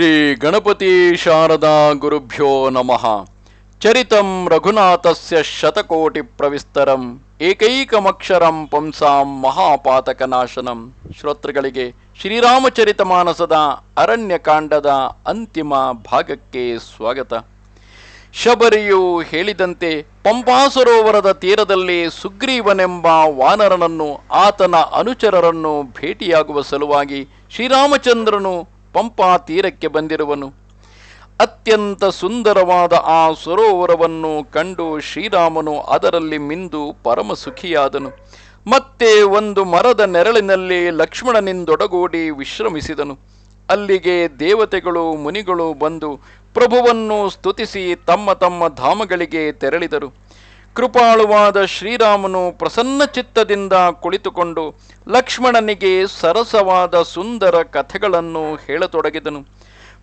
ಶ್ರೀ ಗಣಪತಿ ಶಾರದಾ ಗುರುಭ್ಯೋ ನಮಃ. ಚರಿತಂ ರಘುನಾಥಸ್ಯ ಶತಕೋಟಿ ಪ್ರವಿಸ್ತರಂ, ಏಕೈಕಮಕ್ಷರಂ ಪಂಸಾಂ ಮಹಾಪಾತಕನಾಶನಂ. ಶ್ರೋತೃಗಳಿಗೆ ಶ್ರೀರಾಮಚರಿತ ಮಾನಸದ ಅರಣ್ಯಕಾಂಡದ ಅಂತಿಮ ಭಾಗಕ್ಕೆ ಸ್ವಾಗತ. ಶಬರಿಯು ಹೇಳಿದಂತೆ ಪಂಪಾಸರೋವರದ ತೀರದಲ್ಲಿ ಸುಗ್ರೀವನೆಂಬ ವಾನರನನ್ನು ಆತನ ಅನುಚರರನ್ನು ಭೇಟಿಯಾಗುವ ಸಲುವಾಗಿ ಶ್ರೀರಾಮಚಂದ್ರನು ಪಂಪಾ ತೀರಕ್ಕೆ ಬಂದಿರುವನು. ಅತ್ಯಂತ ಸುಂದರವಾದ ಆ ಸರೋವರವನ್ನು ಕಂಡು ಶ್ರೀರಾಮನು ಅದರಲ್ಲಿ ಮಿಂದು ಪರಮ ಸುಖಿಯಾದನು ಮತ್ತೆ ಒಂದು ಮರದ ನೆರಳಿನಲ್ಲಿ ಲಕ್ಷ್ಮಣನಿಂದೊಡಗೂಡಿ ವಿಶ್ರಮಿಸಿದನು. ಅಲ್ಲಿಗೆ ದೇವತೆಗಳು, ಮುನಿಗಳು ಬಂದು ಪ್ರಭುವನ್ನು ಸ್ತುತಿಸಿ ತಮ್ಮ ತಮ್ಮ ಧಾಮಗಳಿಗೆ ತೆರಳಿದರು. ಕೃಪಾಳುವಾದ ಶ್ರೀರಾಮನು ಪ್ರಸನ್ನ ಚಿತ್ತದಿಂದ ಕುಳಿತುಕೊಂಡು ಲಕ್ಷ್ಮಣನಿಗೆ ಸರಸವಾದ ಸುಂದರ ಕಥೆಗಳನ್ನು ಹೇಳತೊಡಗಿದನು.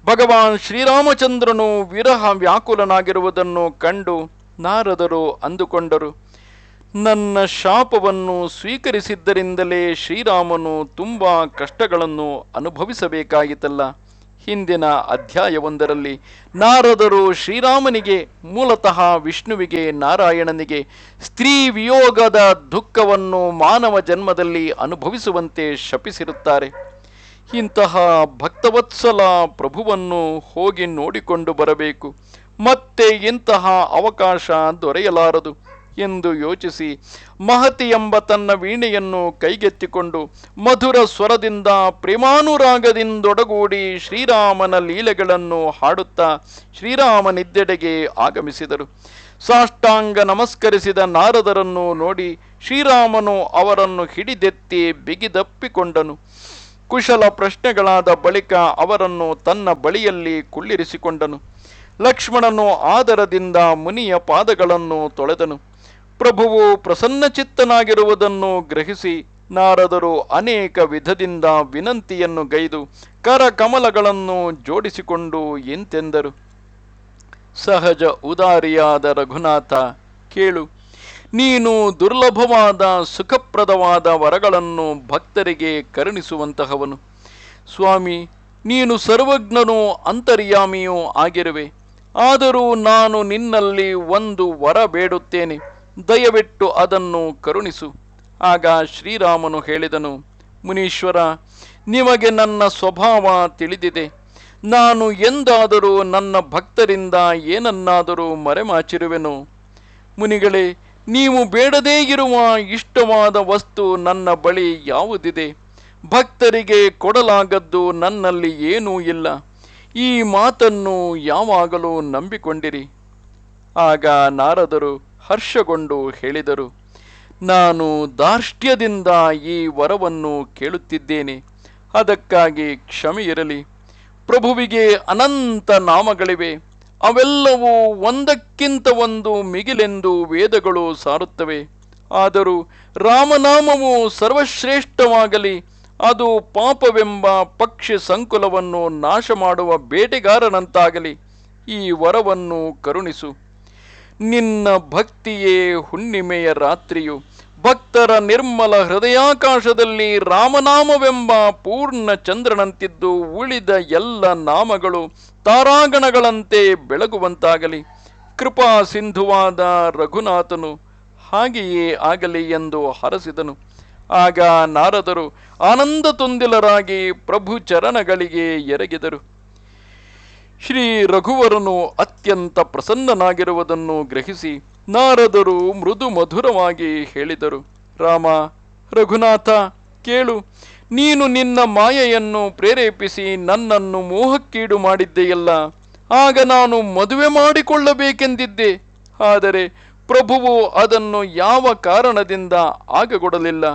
ಭಗವಾನ್ ಶ್ರೀರಾಮಚಂದ್ರನು ವಿರಹ ವ್ಯಾಕುಲನಾಗಿರುವುದನ್ನು ಕಂಡು ನಾರದರು ಅಂದುಕೊಂಡರು. ನನ್ನ ಶಾಪವನ್ನು ಸ್ವೀಕರಿಸಿದ್ದರಿಂದಲೇ ಶ್ರೀರಾಮನು ತುಂಬ ಕಷ್ಟಗಳನ್ನು ಅನುಭವಿಸಬೇಕಾಗಿತ್ತಲ್ಲ ಹಿಂದಿನ ಅಧ್ಯಾಯವೊಂದರಲ್ಲಿ, ನಾರದರು ಶ್ರೀರಾಮನಿಗೆ, ಮೂಲತಃ ವಿಷ್ಣುವಿಗೆ, ನಾರಾಯಣನಿಗೆ ಸ್ತ್ರೀ ವಿಯೋಗದ ದುಃಖವನ್ನು ಮಾನವ ಜನ್ಮದಲ್ಲಿ ಅನುಭವಿಸುವಂತೆ ಶಪಿಸಿರುತ್ತಾರೆ. ಇಂತಹ ಭಕ್ತವತ್ಸಲ ಪ್ರಭುವನ್ನು ಹೋಗಿ ನೋಡಿಕೊಂಡು ಬರಬೇಕು. ಮತ್ತೆ ಇಂತಹ ಅವಕಾಶ ದೊರೆಯಲಾರದು. ಎಂದು ಯೋಚಿಸಿ ಮಹತಿ ಎಂಬ ತನ್ನ ವೀಣೆಯನ್ನು ಕೈಗೆತ್ತಿಕೊಂಡು ಮಧುರ ಸ್ವರದಿಂದ ಪ್ರೇಮಾನುರಾಗದಿಂದೊಡಗೂಡಿ ಶ್ರೀರಾಮನ ಲೀಲೆಗಳನ್ನು ಹಾಡುತ್ತಾ ಶ್ರೀರಾಮನಿದ್ದೆಡೆಗೆ ಆಗಮಿಸಿದರು. ಸಾಷ್ಟಾಂಗ ನಮಸ್ಕರಿಸಿದ ನಾರದರನ್ನು ನೋಡಿ ಶ್ರೀರಾಮನು ಅವರನ್ನು ಹಿಡಿದೆತ್ತಿ ಬಿಗಿದಪ್ಪಿಕೊಂಡನು. ಕುಶಲ ಪ್ರಶ್ನೆಗಳಾದ ಬಳಿಕ ಅವರನ್ನು ತನ್ನ ಬಳಿಯಲ್ಲಿ ಕುಳ್ಳಿರಿಸಿಕೊಂಡನು. ಲಕ್ಷ್ಮಣನು ಆದರದಿಂದ ಮುನಿಯ ಪಾದಗಳನ್ನು ತೊಳೆದನು. ಪ್ರಭುವು ಪ್ರಸನ್ನಚಿತ್ತನಾಗಿರುವುದನ್ನು ಗ್ರಹಿಸಿ ನಾರದರು ಅನೇಕ ವಿಧದಿಂದ ವಿನಂತಿಯನ್ನು ಗೈದು ಕರಕಮಲಗಳನ್ನು ಜೋಡಿಸಿಕೊಂಡು ಎಂತೆಂದರು. ಸಹಜ ಉದಾರಿಯಾದ ರಘುನಾಥ, ಕೇಳು, ನೀನು ದುರ್ಲಭವಾದ, ಸುಖಪ್ರದವಾದ ವರಗಳನ್ನು ಭಕ್ತರಿಗೆ ಕರುಣಿಸುವಂತಹವನು. ಸ್ವಾಮಿ, ನೀನು ಸರ್ವಜ್ಞನೂ ಅಂತರ್ಯಾಮಿಯೂ ಆಗಿರುವೆ. ಆದರೂ ನಾನು ನಿನ್ನಲ್ಲಿ ಒಂದು ವರ ಬೇಡುತ್ತೇನೆ. ದಯವಿಟ್ಟು ಅದನ್ನು ಕರುಣಿಸು. ಆಗ ಶ್ರೀರಾಮನು ಹೇಳಿದನು, ಮುನೀಶ್ವರ, ನಿಮಗೆ ನನ್ನ ಸ್ವಭಾವ ತಿಳಿದಿದೆ. ನಾನು ಎಂದಾದರೂ ನನ್ನ ಭಕ್ತರಿಂದ ಏನನ್ನಾದರೂ ಮರೆಮಾಚಿರುವೆನು. ಮುನಿಗಳೇ, ನೀವು ಬೇಡದೇ ಇರುವ ಇಷ್ಟವಾದ ವಸ್ತು ನನ್ನ ಬಳಿ ಯಾವುದಿದೆ? ಭಕ್ತರಿಗೆ ಕೊಡಲಾಗದ್ದು ನನ್ನಲ್ಲಿ ಏನೂ ಇಲ್ಲ. ಈ ಮಾತನ್ನು ಯಾವಾಗಲೂ ನಂಬಿಕೊಂಡಿರಿ. ಆಗ ನಾರದರು ಹರ್ಷಗೊಂಡು ಹೇಳಿದರು, ನಾನು ದಾರ್ಷ್ಟ್ಯದಿಂದ ಈ ವರವನ್ನು ಕೇಳುತ್ತಿದ್ದೇನೆ. ಅದಕ್ಕಾಗಿ ಕ್ಷಮೆ ಇರಲಿ ಪ್ರಭುವಿಗೆ ಅನಂತ ನಾಮಗಳಿವೆ. ಅವೆಲ್ಲವೂ ಒಂದಕ್ಕಿಂತ ಒಂದು ಮಿಗಿಲೆಂದು ವೇದಗಳು ಸಾರುತ್ತವೆ. ಆದರೂ ರಾಮನಾಮವು ಸರ್ವಶ್ರೇಷ್ಠವಾಗಲಿ, ಅದು ಪಾಪವೆಂಬ ಪಕ್ಷಿ ಸಂಕುಲವನ್ನು ನಾಶ ಮಾಡುವ ಬೇಟೆಗಾರನಂತಾಗಲಿ, ಈ ವರವನ್ನು ಕರುಣಿಸು. ನಿನ್ನ ಭಕ್ತಿಯೇ ಹುಣ್ಣಿಮೆಯ ರಾತ್ರಿಯು. ಭಕ್ತರ ನಿರ್ಮಲ ಹೃದಯಾಕಾಶದಲ್ಲಿ ರಾಮನಾಮವೆಂಬ ಪೂರ್ಣ ಚಂದ್ರನಂತಿದ್ದು ಉಳಿದ ಎಲ್ಲ ನಾಮಗಳು ತಾರಾಗಣಗಳಂತೆ ಬೆಳಗುವಂತಾಗಲಿ. ಕೃಪಾ ಸಿಂಧುವಾದ ರಘುನಾಥನು ಹಾಗೆಯೇ ಆಗಲಿ ಎಂದು ಹರಸಿದನು. ಆಗ ನಾರದರು ಆನಂದ ತುಂದಿಲರಾಗಿ ಪ್ರಭು ಚರಣಗಳಿಗೆ ಎರಗಿದರು. ಶ್ರೀ ರಘುವರನು ಅತ್ಯಂತ ಪ್ರಸನ್ನನಾಗಿರುವುದನ್ನು ಗ್ರಹಿಸಿ ನಾರದರು ಮೃದು ಮಧುರವಾಗಿ ಹೇಳಿದರು. ರಾಮ, ರಘುನಾಥ, ಕೇಳು, ನೀನು ನಿನ್ನ ಮಾಯೆಯನ್ನು ಪ್ರೇರೇಪಿಸಿ ನನ್ನನ್ನು ಮೋಹಕ್ಕೀಡು ಮಾಡಿದ್ದೆಯಲ್ಲ, ಆಗ ನಾನು ಮದುವೆ ಮಾಡಿಕೊಳ್ಳಬೇಕೆಂದಿದ್ದೆ. ಆದರೆ ಪ್ರಭುವು ಅದನ್ನು ಯಾವ ಕಾರಣದಿಂದ ಆಗಗೊಡಲಿಲ್ಲ?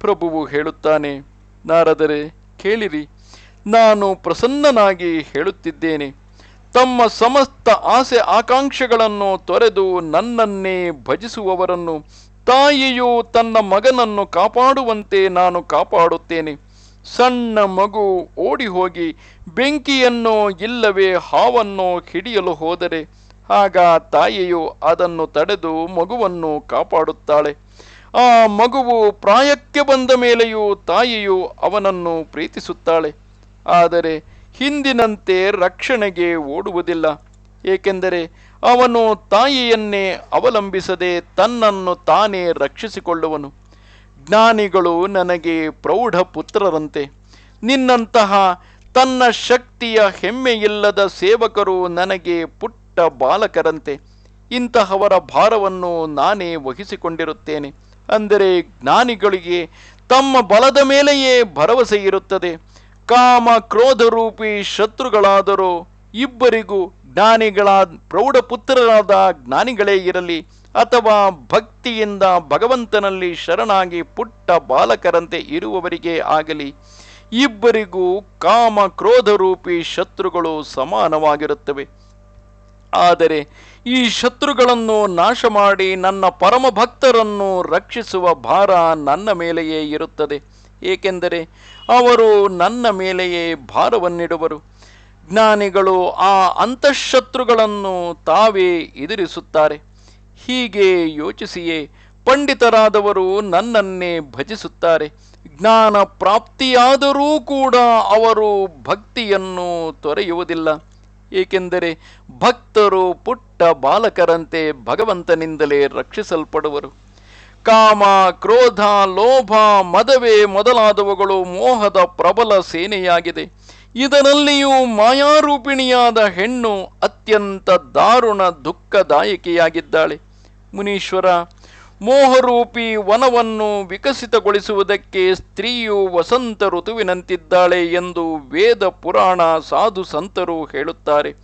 ಪ್ರಭುವು ಹೇಳುತ್ತಾನೆ, ನಾರದರೆ, ಕೇಳಿರಿ ನಾನು ಪ್ರಸನ್ನನಾಗಿ ಹೇಳುತ್ತಿದ್ದೇನೆ. ತಮ್ಮ ಸಮಸ್ತ ಆಸೆ ಆಕಾಂಕ್ಷೆಗಳನ್ನು ತೊರೆದು ನನ್ನನ್ನೇ ಭಜಿಸುವವರನ್ನು, ತಾಯಿಯು ತನ್ನ ಮಗನನ್ನು ಕಾಪಾಡುವಂತೆ ನಾನು ಕಾಪಾಡುತ್ತೇನೆ. ಸಣ್ಣ ಮಗು ಓಡಿ ಹೋಗಿ ಬೆಂಕಿಯನ್ನು ಇಲ್ಲವೇ ಹಾವನ್ನು ಹಿಡಿಯಲು ಹೋದರೆ, ಆಗ ತಾಯಿಯು ಅದನ್ನು ತಡೆದು ಮಗುವನ್ನು ಕಾಪಾಡುತ್ತಾಳೆ. ಆ ಮಗುವು ಪ್ರಾಯಕ್ಕೆ ಬಂದ ಮೇಲೆಯೂ ತಾಯಿಯು ಅವನನ್ನು ಪ್ರೀತಿಸುತ್ತಾಳೆ. ಆದರೆ ಹಿಂದಿನಂತೆ ರಕ್ಷಣೆಗೆ ಓಡುವುದಿಲ್ಲ. ಏಕೆಂದರೆ ಅವನು ತಾಯಿಯನ್ನೇ ಅವಲಂಬಿಸದೆ ತನ್ನನ್ನು ತಾನೇ ರಕ್ಷಿಸಿಕೊಳ್ಳುವನು. ಜ್ಞಾನಿಗಳು ನನಗೆ ಪ್ರೌಢ ಪುತ್ರರಂತೆ. ನಿನ್ನಂತಹ ತನ್ನ ಶಕ್ತಿಯ ಹೆಮ್ಮೆಯಿಲ್ಲದ ಸೇವಕರು ನನಗೆ ಪುಟ್ಟ ಬಾಲಕರಂತೆ. ಇಂತಹವರ ಭಾರವನ್ನು ನಾನೇ ವಹಿಸಿಕೊಂಡಿರುತ್ತೇನೆ. ಅಂದರೆ ಜ್ಞಾನಿಗಳಿಗೆ ತಮ್ಮ ಬಲದ ಮೇಲೆಯೇ ಭರವಸೆ ಇರುತ್ತದೆ. ಕಾಮ ಕ್ರೋಧರೂಪಿ ಶತ್ರುಗಳಾದರೂ ಇಬ್ಬರಿಗೂ ಜ್ಞಾನಿಗಳ ಪ್ರೌಢಪುತ್ರರಾದ ಜ್ಞಾನಿಗಳೇ ಇರಲಿ ಅಥವಾ ಭಕ್ತಿಯಿಂದ ಭಗವಂತನಲ್ಲಿ ಶರಣಾಗಿ ಪುಟ್ಟ ಬಾಲಕರಂತೆ ಇರುವವರಿಗೆ ಆಗಲಿ, ಇಬ್ಬರಿಗೂ ಕಾಮ ಕ್ರೋಧರೂಪಿ ಶತ್ರುಗಳು ಸಮಾನವಾಗಿರುತ್ತವೆ. ಆದರೆ ಈ ಶತ್ರುಗಳನ್ನು ನಾಶ ಮಾಡಿ ನನ್ನ ಪರಮ ಭಕ್ತರನ್ನು ರಕ್ಷಿಸುವ ಭಾರ ನನ್ನ ಮೇಲೆಯೇ ಇರುತ್ತದೆ. ಏಕೆಂದರೆ ಅವರು ನನ್ನ ಮೇಲೆಯೇ ಭಾರವನ್ನಿಡುವರು. ಜ್ಞಾನಿಗಳು ಆ ಅಂತಃಶತ್ರುಗಳನ್ನು ತಾವೇ ಎದುರಿಸುತ್ತಾರೆ. ಹೀಗೆ ಯೋಚಿಸಿಯೇ ಪಂಡಿತರಾದವರು ನನ್ನನ್ನೇ ಭಜಿಸುತ್ತಾರೆ. ಜ್ಞಾನ ಪ್ರಾಪ್ತಿಯಾದರೂ ಕೂಡ ಅವರು ಭಕ್ತಿಯನ್ನು ತೊರೆಯುವುದಿಲ್ಲ. ಏಕೆಂದರೆ ಭಕ್ತರು ಪುಟ್ಟ ಬಾಲಕರಂತೆ ಭಗವಂತನಿಂದಲೇ ರಕ್ಷಿಸಲ್ಪಡುವರು. ಕಾಮ, ಕ್ರೋಧ, ಲೋಭ, ಮದವೆ ಮೊದಲಾದವುಗಳು ಮೋಹದ ಪ್ರಬಲ ಸೇನೆಯಾಗಿದೆ. ಇದರಲ್ಲಿಯೂ ಮಾಯಾರೂಪಿಣಿಯಾದ ಹೆಣ್ಣು ಅತ್ಯಂತ ದಾರುಣ ದುಃಖದಾಯಕಿಯಾಗಿದ್ದಾಳೆ. ಮುನೀಶ್ವರ, ಮೋಹರೂಪಿ ವನವನ್ನು ವಿಕಸಿತಗೊಳಿಸುವುದಕ್ಕೆ ಸ್ತ್ರೀಯು ವಸಂತ ಋತುವಿನಂತಿದ್ದಾಳೆ ಎಂದು ವೇದ ಪುರಾಣ ಸಾಧು ಸಂತರು ಹೇಳುತ್ತಾರೆ.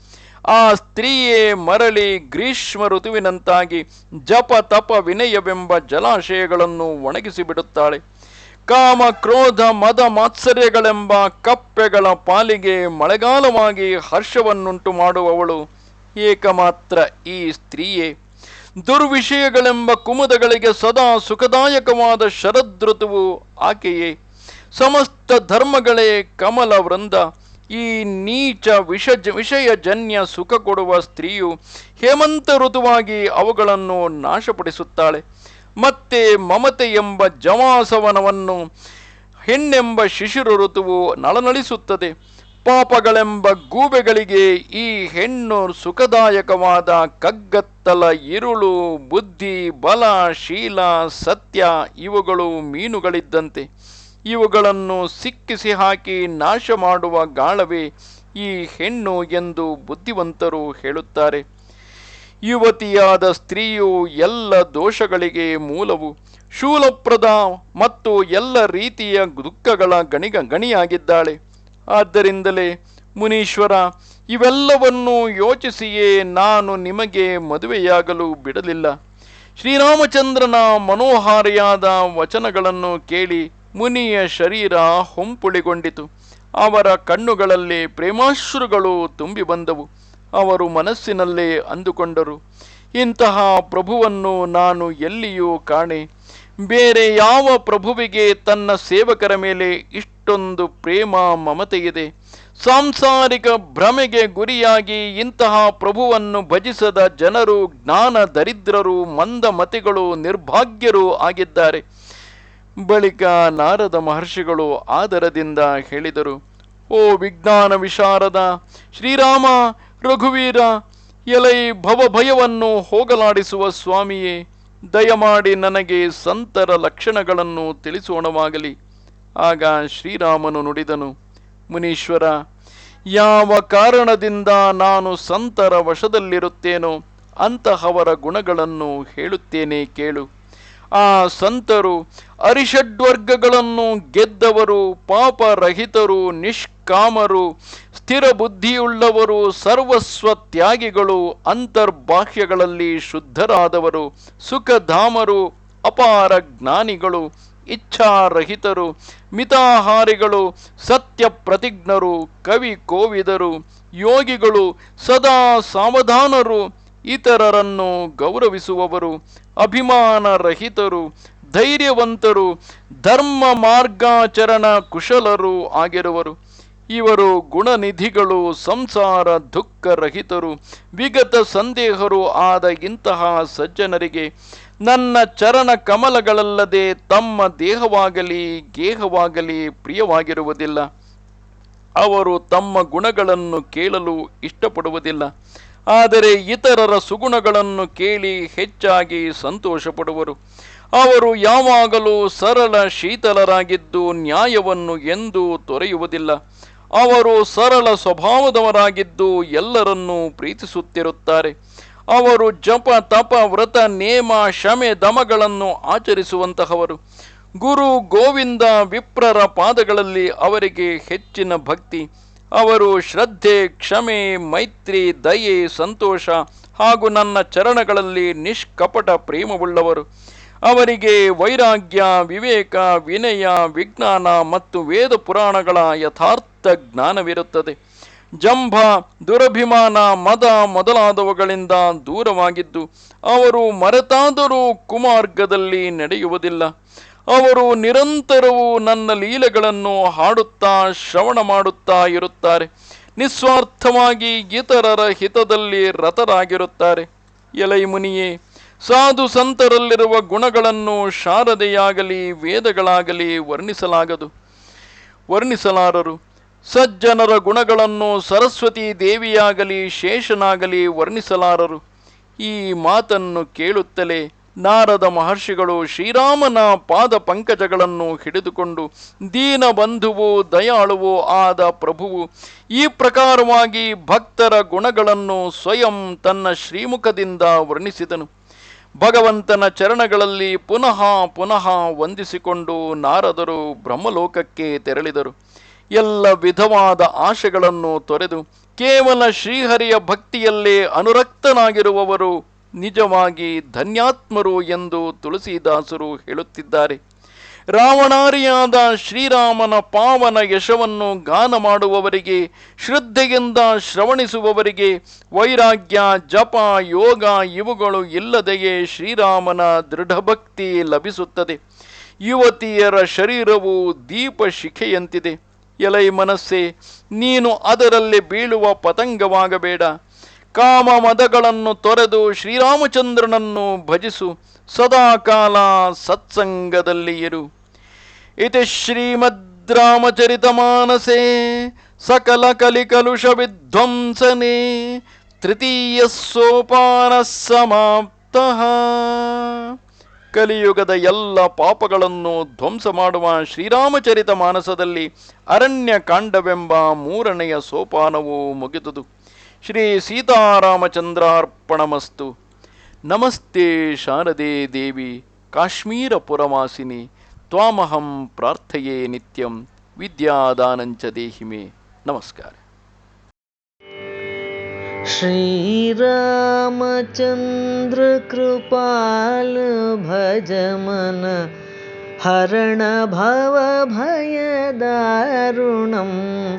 ಆ ಸ್ತ್ರೀಯೇ ಮರಳಿ ಗ್ರೀಷ್ಮ ಋತುವಿನಂತಾಗಿ ಜಪ ತಪ ವಿನಯವೆಂಬ ಜಲಾಶಯಗಳನ್ನು ಒಣಗಿಸಿ ಬಿಡುತ್ತಾಳೆ ಕಾಮ, ಕ್ರೋಧ, ಮದ, ಮಾತ್ಸರ್ಯಗಳೆಂಬ ಕಪ್ಪೆಗಳ ಪಾಲಿಗೆ ಮಳೆಗಾಲವಾಗಿ ಹರ್ಷವನ್ನುಂಟು ಮಾಡುವವಳು ಏಕಮಾತ್ರ ಈ ಸ್ತ್ರೀಯೇ. ದುರ್ವಿಷಯಗಳೆಂಬ ಕುಮುದಗಳಿಗೆ ಸದಾ ಸುಖದಾಯಕವಾದ ಶರದೃತುವು ಆಕೆಯೇ. ಸಮಸ್ತ ಧರ್ಮಗಳೇ ಕಮಲ ವೃಂದ. ಈ ನೀಚ ವಿಷ ವಿಷಯಜನ್ಯ ಸುಖ ಕೊಡುವ ಸ್ತ್ರೀಯು ಹೇಮಂತ ಋತುವಾಗಿ ಅವುಗಳನ್ನು ನಾಶಪಡಿಸುತ್ತಾಳೆ. ಮತ್ತೆ ಮಮತೆ ಎಂಬ ಜಮಾಸವನವನ್ನು ಹೆಣ್ಣೆಂಬ ಶಿಶಿರು ಋತುವು ನಳನಳಿಸುತ್ತದೆ. ಪಾಪಗಳೆಂಬ ಗೂಬೆಗಳಿಗೆ ಈ ಹೆಣ್ಣು ಸುಖದಾಯಕವಾದ ಕಗ್ಗತ್ತಲ, ಇರುಳು, ಬುದ್ಧಿ, ಬಲ, ಶೀಲ, ಸತ್ಯ ಇವುಗಳು ಮೀನುಗಳಿದ್ದಂತೆ. ಇವುಗಳನ್ನು ಸಿಕ್ಕಿಸಿ ಹಾಕಿ ನಾಶ ಮಾಡುವ ಗಾಳವೇ ಈ ಹೆಣ್ಣು ಎಂದು ಬುದ್ಧಿವಂತರು ಹೇಳುತ್ತಾರೆ. ಯುವತಿಯಾದ ಸ್ತ್ರೀಯು ಎಲ್ಲ ದೋಷಗಳಿಗೆ ಮೂಲವು. ಶೂಲಪ್ರದ ಮತ್ತು ಎಲ್ಲ ರೀತಿಯ ದುಃಖಗಳ ಗಣಿಗ ಗಣಿಯಾಗಿದ್ದಾಳೆ. ಆದ್ದರಿಂದಲೇ ಮುನೀಶ್ವರ, ಇವೆಲ್ಲವನ್ನು ಯೋಚಿಸಿಯೇ ನಾನು ನಿಮಗೆ ಮದುವೆಯಾಗಲು ಬಿಡಲಿಲ್ಲ. ಶ್ರೀರಾಮಚಂದ್ರನ ಮನೋಹಾರಿಯಾದ ವಚನಗಳನ್ನು ಕೇಳಿ ಮುನಿಯ ಶರೀರ ಹೊಂಪುಳಿಗೊಂಡಿತು. ಅವರ ಕಣ್ಣುಗಳಲ್ಲಿ ಪ್ರೇಮಾಶ್ರುಗಳು ತುಂಬಿ ಬಂದವು. ಅವರು ಮನಸ್ಸಿನಲ್ಲೇ ಅಂದುಕೊಂಡರು. ಇಂತಹ ಪ್ರಭುವನ್ನು ನಾನು ಎಲ್ಲಿಯೂ ಕಾಣೆ. ಬೇರೆ ಯಾವ ಪ್ರಭುವಿಗೆ ತನ್ನ ಸೇವಕರ ಮೇಲೆ ಇಷ್ಟೊಂದು ಪ್ರೇಮ ಮಮತೆಯಿದೆ. ಸಾಂಸಾರಿಕ ಭ್ರಮೆಗೆ ಗುರಿಯಾಗಿ ಇಂತಹ ಪ್ರಭುವನ್ನು ಭಜಿಸದ ಜನರು ಜ್ಞಾನ ದರಿದ್ರರು ಮಂದಮತಿಗಳು ನಿರ್ಭಾಗ್ಯರು ಆಗಿದ್ದಾರೆ. ಬಳಿಕ ನಾರದ ಮಹರ್ಷಿಗಳು ಆದರದಿಂದ ಹೇಳಿದರು, ಓ ವಿಜ್ಞಾನ ವಿಶಾರದ ಶ್ರೀರಾಮ, ರಘುವೀರ, ಎಲೈ ಭವಭಯವನ್ನು ಹೋಗಲಾಡಿಸುವ ಸ್ವಾಮಿಯೇ, ದಯಮಾಡಿ ನನಗೆ ಸಂತರ ಲಕ್ಷಣಗಳನ್ನು ತಿಳಿಸೋಣವಾಗಲಿ. ಆಗ ಶ್ರೀರಾಮನು ನುಡಿದನು, ಮುನೀಶ್ವರ, ಯಾವ ಕಾರಣದಿಂದ ನಾನು ಸಂತರ ವಶದಲ್ಲಿರುತ್ತೇನೋ ಅಂತಹವರ ಗುಣಗಳನ್ನು ಹೇಳುತ್ತೇನೆ ಕೇಳು. ಆ ಸಂತರು ಅರಿಷಡ್ವರ್ಗಗಳನ್ನು ಗೆದ್ದವರು, ಪಾಪರಹಿತರು, ನಿಷ್ಕಾಮರು ಸ್ಥಿರ ಬುದ್ಧಿಯುಳ್ಳವರು ಸರ್ವಸ್ವ ತ್ಯಾಗಿಗಳು ಅಂತರ್ಬಾಹ್ಯಗಳಲ್ಲಿ ಶುದ್ಧರಾದವರು, ಸುಖಧಾಮರು, ಅಪಾರ ಜ್ಞಾನಿಗಳು, ಇಚ್ಛಾರಹಿತರು, ಮಿತಾಹಾರಿಗಳು ಸತ್ಯ ಪ್ರತಿಜ್ಞರು ಕವಿ ಕೋವಿದರು, ಯೋಗಿಗಳು, ಸದಾ ಸಾವಧಾನರು ಇತರರನ್ನು ಗೌರವಿಸುವವರು, ಅಭಿಮಾನರಹಿತರು, ಧೈರ್ಯವಂತರು, ಧರ್ಮ ಮಾರ್ಗಾಚರಣ ಕುಶಲರು ಆಗಿರುವರು. ಇವರು ಗುಣನಿಧಿಗಳು, ಸಂಸಾರ ದುಃಖರಹಿತರು, ವಿಗತ ಸಂದೇಹರು ಆದ ಇಂತಹ ಸಜ್ಜನರಿಗೆ ನನ್ನ ಚರಣ ಕಮಲಗಳಲ್ಲದೆ ತಮ್ಮ ದೇಹವಾಗಲಿ, ಗೇಹವಾಗಲಿ ಪ್ರಿಯವಾಗಿರುವುದಿಲ್ಲ. ಅವರು ತಮ್ಮ ಗುಣಗಳನ್ನು ಕೇಳಲು ಇಷ್ಟಪಡುವುದಿಲ್ಲ. ಆದರೆ ಇತರರ ಸುಗುಣಗಳನ್ನು ಕೇಳಿ ಹೆಚ್ಚಾಗಿ ಸಂತೋಷಪಡುವರು. ಅವರು ಯಾವಾಗಲೂ ಸರಳ ಶೀತಲರಾಗಿದ್ದು ನ್ಯಾಯವನ್ನು ಎಂದೂ ತೊರೆಯುವುದಿಲ್ಲ. ಅವರು ಸರಳ ಸ್ವಭಾವದವರಾಗಿದ್ದು ಎಲ್ಲರನ್ನೂ ಪ್ರೀತಿಸುತ್ತಿರುತ್ತಾರೆ. ಅವರು ಜಪ, ತಪ, ವ್ರತ, ನೇಮ ಶಮೆ ದಮಗಳನ್ನು ಆಚರಿಸುವಂತಹವರು. ಗುರು ಗೋವಿಂದ ವಿಪ್ರರ ಪಾದಗಳಲ್ಲಿ ಅವರಿಗೆ ಹೆಚ್ಚಿನ ಭಕ್ತಿ. ಅವರು ಶ್ರದ್ಧೆ, ಕ್ಷಮೆ, ಮೈತ್ರಿ, ದಯೆ, ಸಂತೋಷ ಹಾಗೂ ನನ್ನ ಚರಣಗಳಲ್ಲಿ ನಿಷ್ಕಪಟ ಪ್ರೇಮವುಳ್ಳವರು. ಅವರಿಗೆ ವೈರಾಗ್ಯ, ವಿವೇಕ, ವಿನಯ, ವಿಜ್ಞಾನ ಮತ್ತು ವೇದ ಪುರಾಣಗಳ ಯಥಾರ್ಥ ಜ್ಞಾನವಿರುತ್ತದೆ. ಜಂಭ, ದುರಭಿಮಾನ, ಮದ ಮೊದಲಾದವುಗಳಿಂದ ದೂರವಾಗಿದ್ದು, ಅವರು ಮರೆತಾದರೂ ಕುಮಾರ್ಗದಲ್ಲಿ ನಡೆಯುವುದಿಲ್ಲ. ಅವರು ನಿರಂತರವೂ ನನ್ನ ಲೀಲೆಗಳನ್ನು ಹಾಡುತ್ತಾ, ಶ್ರವಣ ಮಾಡುತ್ತಾ ಇರುತ್ತಾರೆ. ನಿಸ್ವಾರ್ಥವಾಗಿ ಇತರರ ಹಿತದಲ್ಲಿ ರಥರಾಗಿರುತ್ತಾರೆ. ಎಲೈ ಮುನಿಯೇ, ಸಾಧು ಸಂತರಲ್ಲಿರುವ ಗುಣಗಳನ್ನು ಶಾರದೆಯಾಗಲಿ, ವೇದಗಳಾಗಲಿ ವರ್ಣಿಸಲಾಗದು. ವರ್ಣಿಸಲಾರರು, ಸಜ್ಜನರ ಗುಣಗಳನ್ನು ಸರಸ್ವತಿ ದೇವಿಯಾಗಲಿ, ಶೇಷನಾಗಲಿ ವರ್ಣಿಸಲಾರರು. ಈ ಮಾತನ್ನು ಕೇಳುತ್ತಲೇ ನಾರದ ಮಹರ್ಷಿಗಳು ಶ್ರೀರಾಮನ ಪಾದ ಪಂಕಜಗಳನ್ನು ಹಿಡಿದುಕೊಂಡು ದೀನ ಬಂಧುವು ದಯಾಳುವು ಆದ ಪ್ರಭುವು ಈ ಪ್ರಕಾರವಾಗಿ ಭಕ್ತರ ಗುಣಗಳನ್ನು ಸ್ವಯಂ ತನ್ನ ಶ್ರೀಮುಖದಿಂದ ವರ್ಣಿಸಿದನು. ಭಗವಂತನ ಚರಣಗಳಲ್ಲಿ ಪುನಃ ಪುನಃ ವಂದಿಸಿಕೊಂಡು ನಾರದರು ಬ್ರಹ್ಮಲೋಕಕ್ಕೆ ತೆರಳಿದರು. ಎಲ್ಲ ವಿಧವಾದ ಆಶೆಗಳನ್ನು ತೊರೆದು ಕೇವಲ ಶ್ರೀಹರಿಯ ಭಕ್ತಿಯಲ್ಲೇ ಅನುರಕ್ತನಾಗಿರುವವರು ನಿಜವಾಗಿ ಧನ್ಯಾತ್ಮರು ಎಂದು ತುಳಸಿದಾಸರು ಹೇಳುತ್ತಿದ್ದಾರೆ. ರಾವಣಾರಿಯಾದ ಶ್ರೀರಾಮನ ಪಾವನ ಯಶವನ್ನು ಗಾನ ಮಾಡುವವರಿಗೆ, ಶ್ರದ್ಧೆಯಿಂದ ಶ್ರವಣಿಸುವವರಿಗೆ ವೈರಾಗ್ಯ, ಜಪ, ಯೋಗ ಇವುಗಳು ಇಲ್ಲದೆಯೇ ಶ್ರೀರಾಮನ ದೃಢಭಕ್ತಿ ಲಭಿಸುತ್ತದೆ. ಯುವತಿಯರ ಶರೀರವು ದೀಪ ಶಿಖೆಯಂತಿದೆ. ಎಲೈ ಮನಸ್ಸೆ, ನೀನು ಅದರಲ್ಲಿ ಬೀಳುವ ಪತಂಗವಾಗಬೇಡ. ಕಾಮ ಮದಗಳನ್ನು ತೊರೆದು ಶ್ರೀರಾಮಚಂದ್ರನನ್ನು ಭಜಿಸು. ಸದಾಕಾಲ ಸತ್ಸಂಗದಲ್ಲಿ ಇರು. ಇತಿ ಶ್ರೀಮದ್ ರಾಮಚರಿತಮಾನಸೆ ಸಕಲ ಕಲಿಕಲುಷ ವಿಧ್ವಂಸನೆ ತೃತೀಯ ಸೋಪಾನ ಸಮಾಪ್ತ. ಕಲಿಯುಗದ ಎಲ್ಲ ಪಾಪಗಳನ್ನು ಧ್ವಂಸ ಮಾಡುವ ಶ್ರೀರಾಮಚರಿತ ಮಾನಸದಲ್ಲಿ ಅರಣ್ಯ ಕಾಂಡವೆಂಬ ಮೂರನೆಯ ಸೋಪಾನವು ಮುಗಿದುದು. श्रीसीतारामचन्द्रार्पणमस्तु नमस्ते शारदे देवि काश्मीरपुरवासिनि त्वामहं प्रार्थये नित्यं विद्यादानञ्च देहि मे। नमस्कार। श्रीरामचन्द्रकृपाल भजमन हरणभवभयदारुणम्